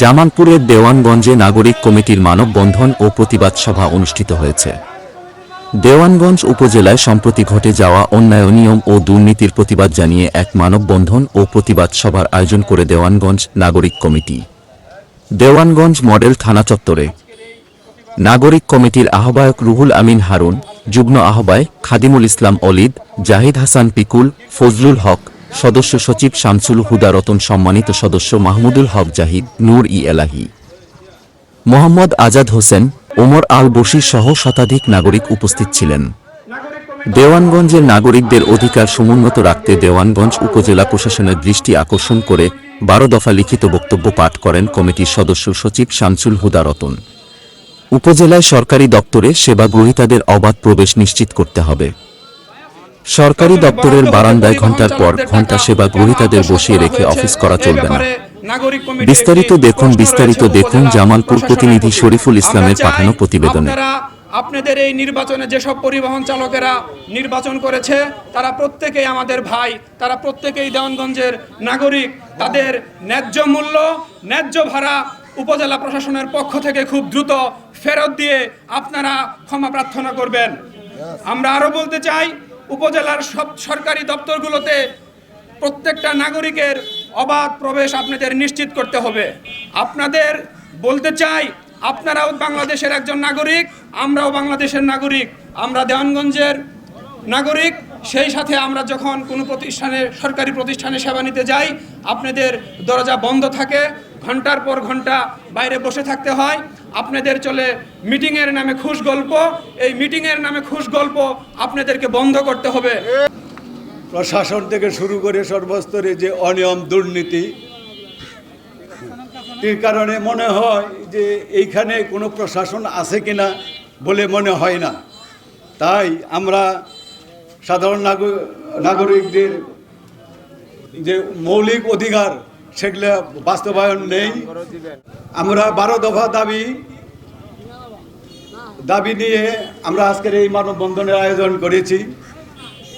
জামালপুরের দেওয়ানগঞ্জে নাগরিক কমিটির মানববন্ধন ও প্রতিবাদ সভা অনুষ্ঠিত হয়েছে। দেওয়ানগঞ্জ উপজেলায় সম্প্রতি ঘটে যাওয়া অন্যায় নিয়ম ও দুর্নীতির প্রতিবাদ জানিয়ে এক মানববন্ধন ও প্রতিবাদ সভার আয়োজন করে দেওয়ানগঞ্জ নাগরিক কমিটি। দেওয়ানগঞ্জ মডেল থানা চত্বরে নাগরিক কমিটির আহ্বায়ক রুহুল আমিন হারুন, যুগ্ম আহ্বায়ক খাদিমুল ইসলাম অলিদ, জাহিদ হাসান পিকুল, ফজলুল হক সদস্য সচিব শামসুল হুদা রতন সম্মানিত সদস্য মাহমুদুল হক জাহিদ, নূর ই এলাহি। মোহাম্মদ আজাদ হোসেন, ওমর আল বশির সহ শতাধিক নাগরিক উপস্থিত ছিলেন। দেওয়ানগঞ্জের নাগরিকদের অধিকার সমুন্নত রাখতে দেওয়ানগঞ্জ উপজেলা প্রশাসনের দৃষ্টি আকর্ষণ করে বারো দফা লিখিত বক্তব্য পাঠ করেন কমিটির সদস্য সচিব শামসুল হুদা রতন। উপজেলায় সরকারি দপ্তরে সেবা গ্রহীতাদের অবাধ প্রবেশ নিশ্চিত করতে হবে। সরকারি দপ্তরের বারান্দায় ঘণ্টার পর ঘণ্টা সেবা গ্রহীতাদের বসিয়ে রেখে অফিস করা চলবে না। বিস্তারিত দেখুন বিস্তারিত দেখুন জামালপুর প্রতিনিধি শরীফুল ইসলামের পাঠানো প্রতিবেদনে। আপনাদের এই নির্বাচনে যেসব পরিবহন চালকেরা নির্বাচন করেছে তারা প্রত্যেকেই আমাদের ভাই তারা প্রত্যেকেই দেওয়ানগঞ্জের নাগরিক। তাদের ন্যায্য মূল্য ন্যায্য ভাড়া উপজেলা প্রশাসনের পক্ষ থেকে খুব দ্রুত ফেরত দিয়ে আপনারা ক্ষমা প্রার্থনা করবেন। আমরা আরও বলতে চাই উপজেলার সব সরকারি দপ্তরগুলোতে প্রত্যেকটা নাগরিকের অবাধ প্রবেশ আপনাদের নিশ্চিত করতে হবে। আপনাদের বলতে চাই, আপনারাও বাংলাদেশের একজন নাগরিক, আমরাও বাংলাদেশের নাগরিক। আমরা দেওয়ানগঞ্জের নাগরিক, সেই সাথে আমরা যখন কোনো প্রতিষ্ঠানে, সরকারি প্রতিষ্ঠানে সেবা নিতে যাই, আপনাদের দরজা বন্ধ থাকে, ঘণ্টার পর ঘণ্টা বাইরে বসে থাকতে হয়। আপনাদের চলে মিটিংয়ের নামে খুশ গল্প। এই মিটিংয়ের নামে খুশ গল্প আপনাদেরকে বন্ধ করতে হবে। প্রশাসন থেকে শুরু করে সর্বস্তরে যে অনিয়ম, দুর্নীতি, এর কারণে মনে হয় যে এইখানে কোনো প্রশাসন আছে কিনা বলে মনে হয় না। তাই আমরা সাধারণ নাগ- নাগরিকদের যে মৌলিক অধিকার সেগুলো বাস্তবায়ন নেই। আমরা বারো দফা দাবি দাবি নিয়ে আমরা আজকের এই মানববন্ধনের আয়োজন করেছি।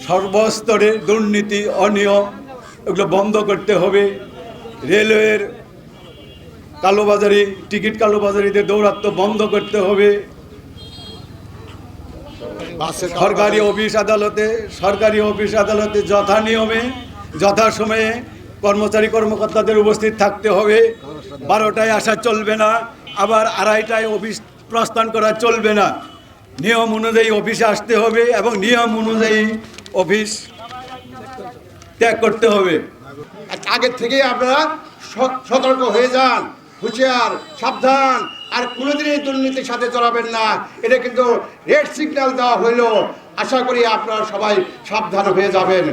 সর্বস্তরে দুর্নীতি অনিয়ম এগুলো বন্ধ করতে হবে। রেলওয়ের কালোবাজারি টিকিট কালোবাজারিদের দৌরাত্ম বন্ধ করতে হবে। সরকারি অফিস আদালতে সরকারি অফিস আদালতে যথা নিয়মে যথা সময়ে কর্মচারী কর্মকর্তাদের উপস্থিত থাকতে হবে। বারোটায় আসা চলবে না, আবার আড়াইটায় অফিস প্রস্থান করা চলবে না। নিয়ম অনুযায়ী অফিসে আসতে হবে এবং নিয়ম অনুযায়ী অফিস ত্যাগ করতে হবে। আগের থেকে আপনারা সতর্ক হয়ে যান, হুঁশিয়ার, সাবধান, আর কোনোদিনই দুর্নীতির সাথে চলাবেন না। এটা কিন্তু রেড সিগন্যাল দেওয়া হইল। আশা করি আপনারা সবাই সাবধান হয়ে যাবেন।